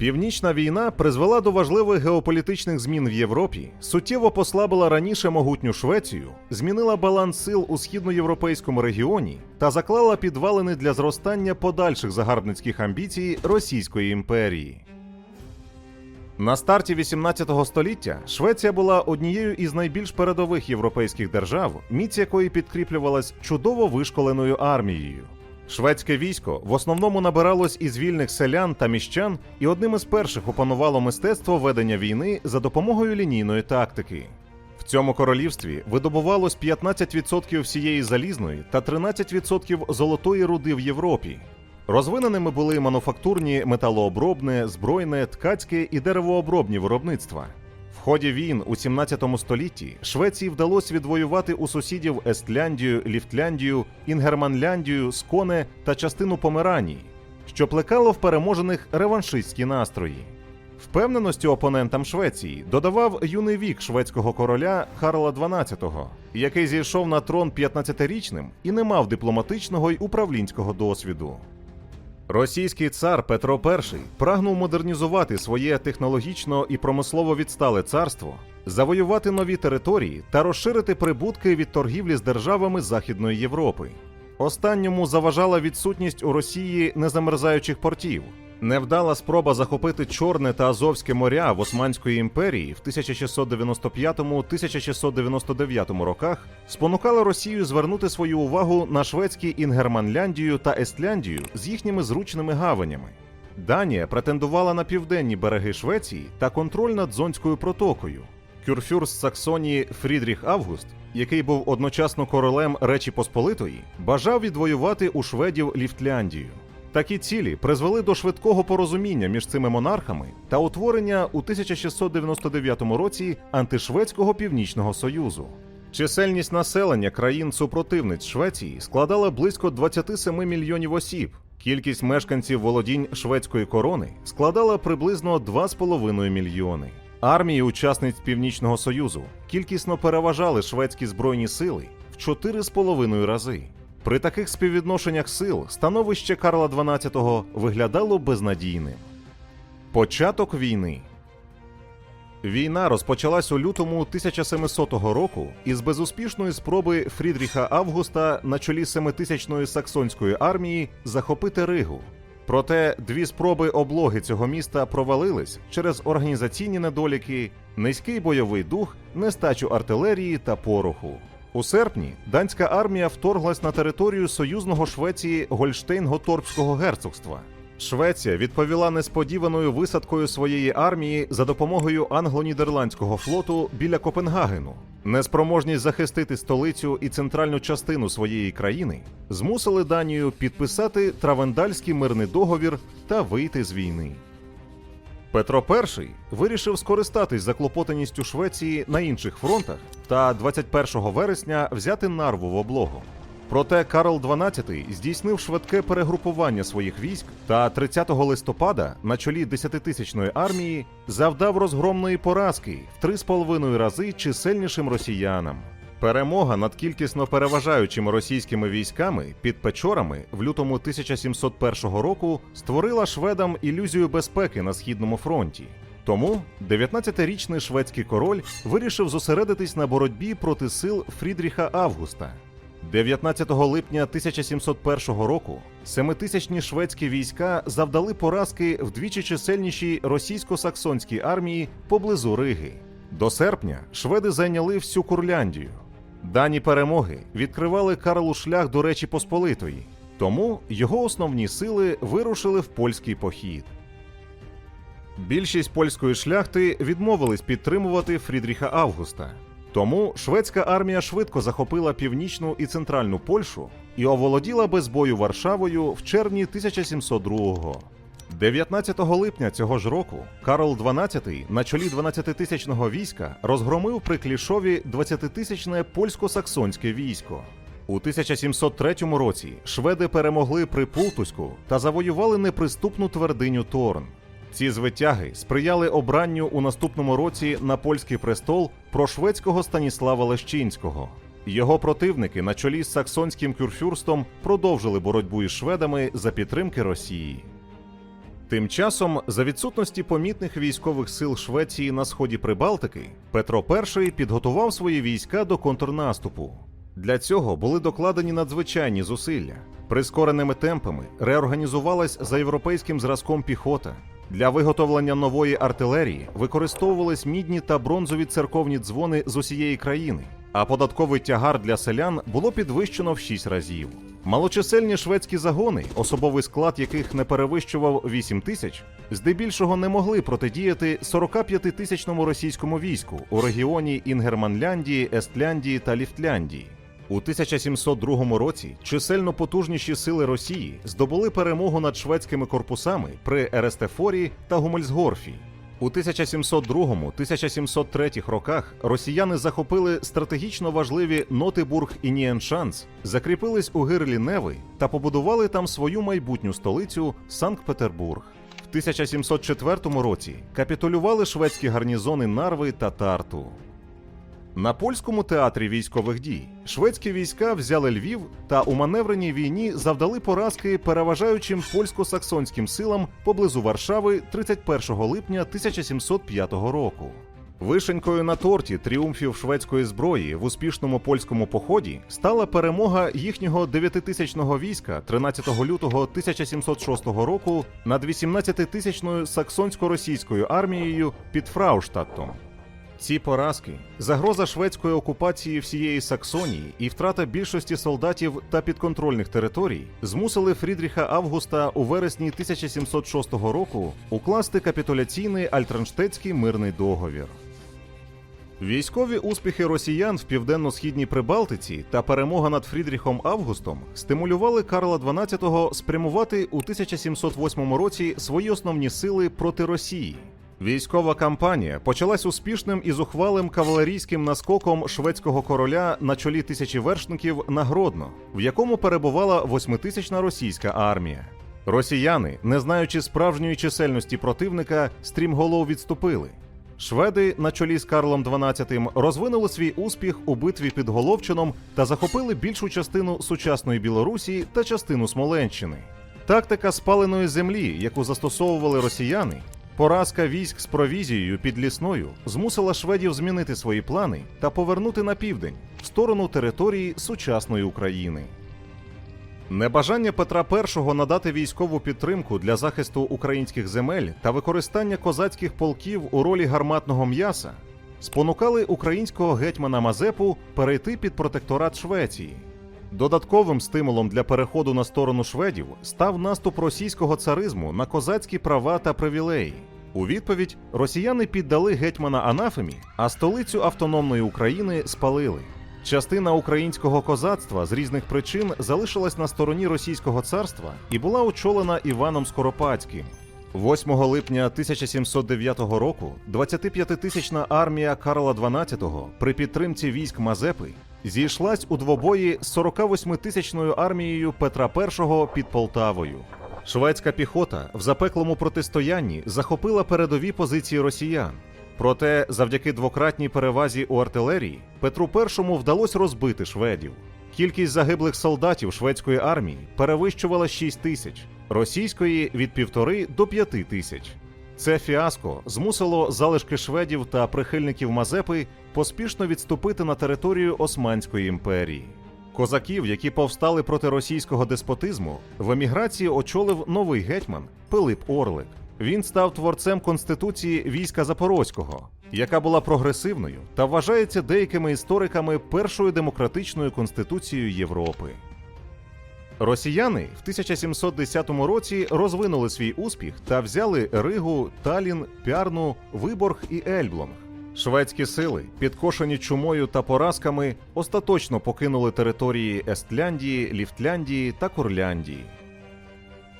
Північна війна призвела до важливих геополітичних змін в Європі, суттєво послабила раніше могутню Швецію, змінила баланс сил у східноєвропейському регіоні та заклала підвалини для зростання подальших загарбницьких амбіцій Російської імперії. На старті 18 століття Швеція була однією із найбільш передових європейських держав, міць якої підкріплювалась чудово вишколеною армією. Шведське військо в основному набиралось із вільних селян та міщан і одним із перших опанувало мистецтво ведення війни за допомогою лінійної тактики. В цьому королівстві видобувалось 15% всієї залізної та 13% золотої руди в Європі. Розвиненими були мануфактурні, металообробне, збройне, ткацьке і деревообробні виробництва. В ході війн у 17 столітті Швеції вдалося відвоювати у сусідів Естляндію, Ліфтляндію, Інгерманляндію, Сконе та частину Померанії, що плекало в переможених реваншистські настрої. Впевненості опонентам Швеції додавав юний вік шведського короля Карла XII, який зійшов на трон 15-річним і не мав дипломатичного й управлінського досвіду. Російський цар Петро І прагнув модернізувати своє технологічно і промислово відстале царство, завоювати нові території та розширити прибутки від торгівлі з державами Західної Європи. Останньому заважала відсутність у Росії незамерзаючих портів. Невдала спроба захопити Чорне та Азовське моря в Османської імперії в 1695-1699 роках спонукала Росію звернути свою увагу на шведські Інгерманляндію та Естляндію з їхніми зручними гаванями. Данія претендувала на південні береги Швеції та контроль над Зонською протокою. Кюрфюрст Саксонії Фрідріх Август, який був одночасно королем Речі Посполитої, бажав відвоювати у шведів Ліфтляндію. Такі цілі призвели до швидкого порозуміння між цими монархами та утворення у 1699 році антишведського північного союзу. Чисельність населення країн супротивниць Швеції складала близько 27 мільйонів осіб. Кількість мешканців володінь шведської корони складала приблизно 2,5 мільйони. Армії учасниць Північного Союзу кількісно переважали шведські збройні сили в 4,5 рази. При таких співвідношеннях сил становище Карла XII виглядало безнадійним. Початок війни Війна розпочалась у лютому 1700 року із безуспішної спроби Фрідріха Августа на чолі семитисячної саксонської армії захопити Ригу. Проте дві спроби облоги цього міста провалились через організаційні недоліки, низький бойовий дух, нестачу артилерії та пороху. У серпні данська армія вторглась на територію союзного Швеції Гольштейн-Готорпського герцогства. Швеція відповіла несподіваною висадкою своєї армії за допомогою англо-нідерландського флоту біля Копенгагену. Неспроможність захистити столицю і центральну частину своєї країни змусили Данію підписати Травендальський мирний договір та вийти з війни. Петро І вирішив скористатись заклопотаністю Швеції на інших фронтах та 21 вересня взяти нарву в облогу. Проте Карл XII здійснив швидке перегрупування своїх військ та 30 листопада на чолі 10-тисячної армії завдав розгромної поразки в 3,5 рази чисельнішим росіянам. Перемога над кількісно переважаючими російськими військами під Печорами в лютому 1701 року створила шведам ілюзію безпеки на східному фронті. Тому 19-річний шведський король вирішив зосередитись на боротьбі проти сил Фрідріха Августа. 19 липня 1701 року семитисячні шведські війська завдали поразки вдвічі чисельнішій російсько-саксонській армії поблизу Риги. До серпня шведи зайняли всю Курляндію. Дані перемоги відкривали Карлу шлях до Речі Посполитої, тому його основні сили вирушили в польський похід. Більшість польської шляхти відмовились підтримувати Фрідріха Августа. Тому шведська армія швидко захопила північну і центральну Польщу і оволоділа без бою Варшавою в червні 1702-го. 19 липня цього ж року Карл XII на чолі 12-тисячного війська розгромив при Клішові 20-тисячне польсько-саксонське військо. У 1703 році шведи перемогли при Пултуську та завоювали неприступну твердиню Торн. Ці звитяги сприяли обранню у наступному році на польський престол прошведського Станіслава Лещинського. Його противники на чолі з саксонським кюрфюрстом продовжили боротьбу із шведами за підтримки Росії. Тим часом, за відсутності помітних військових сил Швеції на сході Прибалтики, Петро І підготував свої війська до контрнаступу. Для цього були докладені надзвичайні зусилля. Прискореними темпами реорганізувалась за європейським зразком піхота. Для виготовлення нової артилерії використовувались мідні та бронзові церковні дзвони з усієї країни, а податковий тягар для селян було підвищено в 6 разів. Малочисельні шведські загони, особовий склад яких не перевищував 8 тисяч, здебільшого не могли протидіяти 45-тисячному російському війську у регіоні Інгерманляндії, Естляндії та Ліфтляндії. У 1702 році чисельно потужніші сили Росії здобули перемогу над шведськими корпусами при Ерестефорі та Гумельсгорфі. У 1702-1703 роках росіяни захопили стратегічно важливі Нотибург і Ніеншанс, закріпились у гирлі Неви та побудували там свою майбутню столицю Санкт-Петербург. В 1704 році капітулювали шведські гарнізони Нарви та Тарту. На польському театрі військових дій шведські війська взяли Львів та у маневреній війні завдали поразки переважаючим польсько-саксонським силам поблизу Варшави 31 липня 1705 року. Вишенькою на торті тріумфів шведської зброї в успішному польському поході стала перемога їхнього дев'ятитисячного війська 13 лютого 1706 року над 18-тисячною саксонсько-російською армією під Фрауштаттом. Ці поразки, загроза шведської окупації всієї Саксонії і втрата більшості солдатів та підконтрольних територій змусили Фрідріха Августа у вересні 1706 року укласти капітуляційний Альтранштетський мирний договір. Військові успіхи росіян в південно-східній Прибалтиці та перемога над Фрідріхом Августом стимулювали Карла XII спрямувати у 1708 році свої основні сили проти Росії. Військова кампанія почалась успішним і зухвалим кавалерійським наскоком шведського короля на чолі тисячі вершників на Гродно, в якому перебувала восьмитисячна російська армія. Росіяни, не знаючи справжньої чисельності противника, стрімголов відступили. Шведи на чолі з Карлом XII розвинули свій успіх у битві під Головчином та захопили більшу частину сучасної Білорусі та частину Смоленщини. Тактика спаленої землі, яку застосовували росіяни, Поразка військ з провізією під лісною змусила шведів змінити свої плани та повернути на південь в сторону території сучасної України. Небажання Петра І надати військову підтримку для захисту українських земель та використання козацьких полків у ролі гарматного м'яса спонукали українського гетьмана Мазепу перейти під протекторат Швеції. Додатковим стимулом для переходу на сторону шведів став наступ російського царизму на козацькі права та привілеї. У відповідь росіяни піддали гетьмана Анафемі, а столицю автономної України спалили. Частина українського козацтва з різних причин залишилась на стороні російського царства і була очолена Іваном Скоропадським. 8 липня 1709 року 25-тисячна армія Карла XII при підтримці військ Мазепи зійшлась у двобої з 48-тисячною армією Петра І під Полтавою. Шведська піхота в запеклому протистоянні захопила передові позиції росіян. Проте, завдяки двократній перевазі у артилерії, Петру І вдалося розбити шведів. Кількість загиблих солдатів шведської армії перевищувала 6 тисяч, російської від півтори до п'яти тисяч. Це фіаско змусило залишки шведів та прихильників Мазепи поспішно відступити на територію Османської імперії. Козаків, які повстали проти російського деспотизму, в еміграції очолив новий гетьман Пилип Орлик. Він став творцем конституції війська Запорозького, яка була прогресивною та вважається деякими істориками першою демократичною конституцією Європи. Росіяни в 1710 році розвинули свій успіх та взяли Ригу, Талін, Пярну, Виборг і Ельблонг. Шведські сили, підкошені чумою та поразками, остаточно покинули території Естляндії, Ліфтляндії та Курляндії.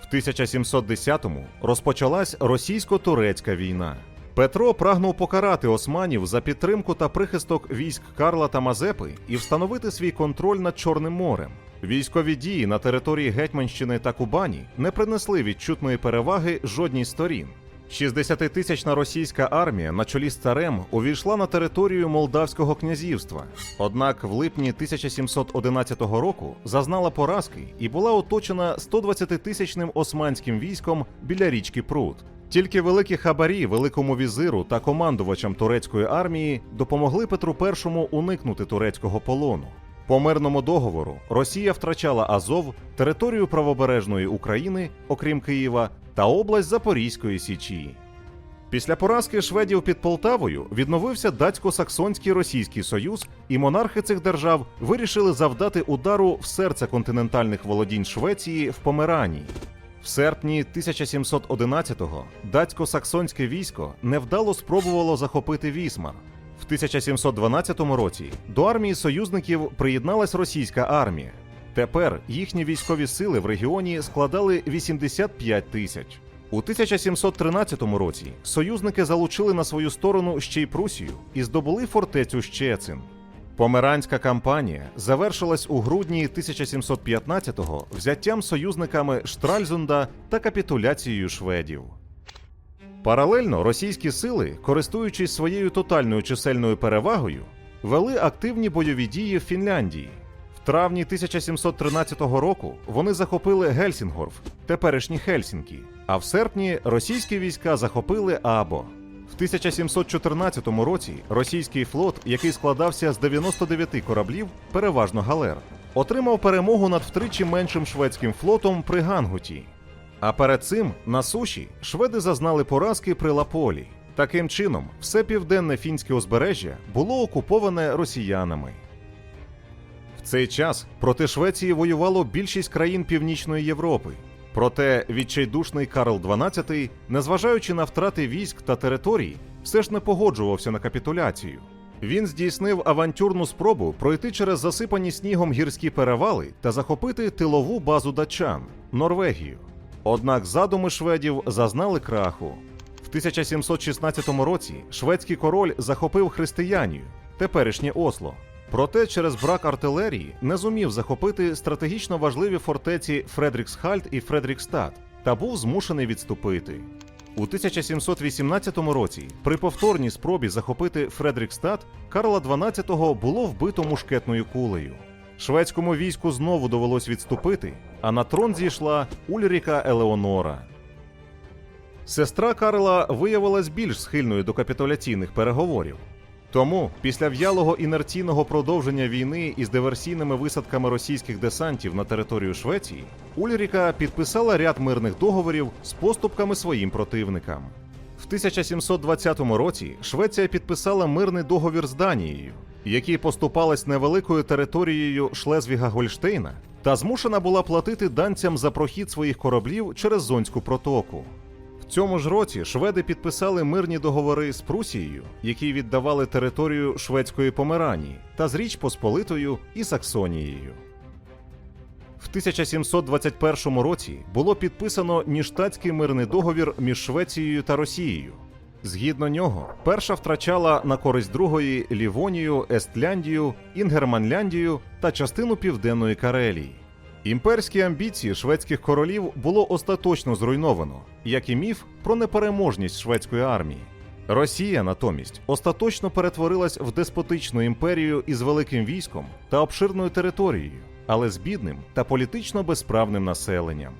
В 1710-му розпочалась російсько-турецька війна. Петро прагнув покарати османів за підтримку та прихисток військ Карла та Мазепи і встановити свій контроль над Чорним морем. Військові дії на території Гетьманщини та Кубані не принесли відчутної переваги жодній сторін. 60-тисячна російська армія на чолі з царем увійшла на територію Молдавського князівства. Однак в липні 1711 року зазнала поразки і була оточена 120-тисячним османським військом біля річки Прут. Тільки великі хабарі великому візиру та командувачам турецької армії допомогли Петру І уникнути турецького полону. По мирному договору Росія втрачала Азов, територію правобережної України, окрім Києва, та область Запорізької Січі. Після поразки шведів під Полтавою відновився датсько-саксонський російський союз, і монархи цих держав вирішили завдати удару в серце континентальних володінь Швеції в Померанії. В серпні 1711-го датсько-саксонське військо невдало спробувало захопити Вісмар. В 1712 році до армії союзників приєдналась російська армія. Тепер їхні військові сили в регіоні складали 85 тисяч. У 1713 році союзники залучили на свою сторону ще й Прусію і здобули фортецю Щецин. Померанська кампанія завершилась у грудні 1715-го взяттям союзниками Штральзунда та капітуляцією шведів. Паралельно російські сили, користуючись своєю тотальною чисельною перевагою, вели активні бойові дії в Фінляндії. В травні 1713 року вони захопили Гельсінгорф, теперішні Хельсінкі, а в серпні російські війська захопили Або. В 1714 році російський флот, який складався з 99 кораблів, переважно галер, отримав перемогу над втричі меншим шведським флотом при Гангуті. А перед цим на суші шведи зазнали поразки при Лаполі. Таким чином, все південне фінське узбережжя було окуповане росіянами. В цей час проти Швеції воювало більшість країн Північної Європи. Проте відчайдушний Карл XII, незважаючи на втрати військ та територій, все ж не погоджувався на капітуляцію. Він здійснив авантюрну спробу пройти через засипані снігом гірські перевали та захопити тилову базу датчан Норвегію. Однак задуми шведів зазнали краху. В 1716 році шведський король захопив Християнію, теперішнє Осло. Проте через брак артилерії не зумів захопити стратегічно важливі фортеці Фредріксхальд і Фредрікстад та був змушений відступити. У 1718 році, при повторній спробі захопити Фредрікстад, Карла XII було вбито мушкетною кулею. Шведському війську знову довелось відступити, а на трон зійшла Ульріка Елеонора. Сестра Карла виявилась більш схильною до капітуляційних переговорів. Тому, після в'ялого інерційного продовження війни із диверсійними висадками російських десантів на територію Швеції, Ульріка підписала ряд мирних договорів з поступками своїм противникам. В 1720 році Швеція підписала мирний договір з Данією, який поступалась невеликою територією Шлезвіга Гольштейна, та змушена була платити данцям за прохід своїх кораблів через Зонську протоку. Цьому ж році шведи підписали мирні договори з Прусією, які віддавали територію шведської Померанії, та з Річ Посполитою і Саксонією. В 1721 році було підписано Ніштатський мирний договір між Швецією та Росією. Згідно нього, перша втрачала на користь другої Лівонію, Естляндію, Інгерманляндію та частину південної Карелії. Імперські амбіції шведських королів було остаточно зруйновано, як і міф про непереможність шведської армії. Росія натомість остаточно перетворилась в деспотичну імперію із великим військом та обширною територією, але з бідним та політично безправним населенням.